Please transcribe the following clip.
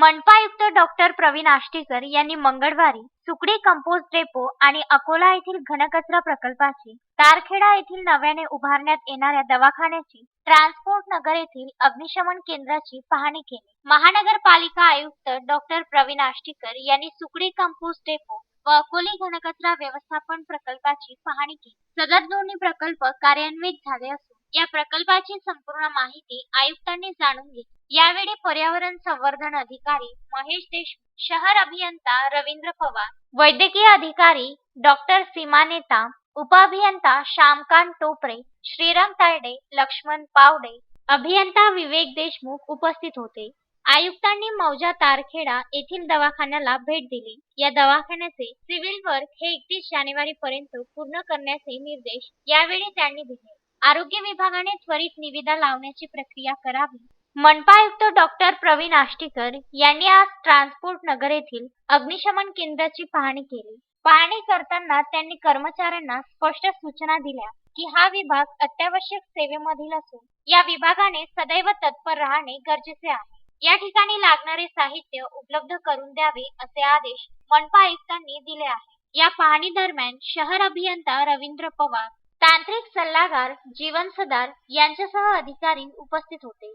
मनपायुक्त doctor Pravin Ashtikar यांनी मंगळवारी सुकडी compost depot आणि अकोला येथील घनकचरा प्रकल्पाची तारखेडा येथील नव्याने उभारण्यात येणाऱ्या दवाखान्याची ट्रान्सपोर्ट नगर येथील अग्निशमन केंद्राची पाहणी केली. महानगरपालिका आयुक्त डॉक्टर प्रवीण आष्टीकर यांनी सुकडी कंपोस्ट डेपो व अकोले घनकचरा व्यवस्थापन प्रकल्पाची पाहणी केली. सदर दोन्ही प्रकल्प कार्यान्वित झाले असून या प्रकल्पाची संपूर्ण माहिती आयुक्तांनी जाणून घेतली. यावेळी पर्यावरण संवर्धन अधिकारी महेश देशमुख शहर अभियंता रवींद्र पवार वैद्यकीय अधिकारी डॉक्टर सीमा नेता उपअभियंता श्यामकांत टोपरे श्रीराम तायडे लक्ष्मण पावडे अभियंता विवेक देशमुख उपस्थित होते. आयुक्तांनी मौजा तारखेडा येथील दवाखान्याला भेट दिली. या दवाखान्याचे सिव्हिल वर्क हे एकतीस जानेवारी पर्यंत पूर्ण करण्याचे निर्देश यावेळी त्यांनी दिले. आरोग्य विभागाने त्वरित निविदा लावण्याची प्रक्रिया करावी. मनपा आयुक्त डॉक्टर प्रवीण आष्टीकर यांनी आज ट्रान्सपोर्ट नगर येथील अग्निशमन केंद्राची पाहणी केली. पाहणी करताना त्यांनी कर्मचाऱ्यांना स्पष्ट सूचना दिल्या की हा विभाग अत्यावश्यक सेवेमधील असून या विभागाने सदैव तत्पर राहणे गरजेचे आहे. या ठिकाणी लागणारे साहित्य उपलब्ध करून द्यावे असे आदेश मनपा आयुक्तांनी दिले आहे या पाहणी दरम्यान शहर अभियंता रवींद्र पवार तांत्रिक सल्लागार जीवन सदार यांच्यासह अधिकारी उपस्थित होते.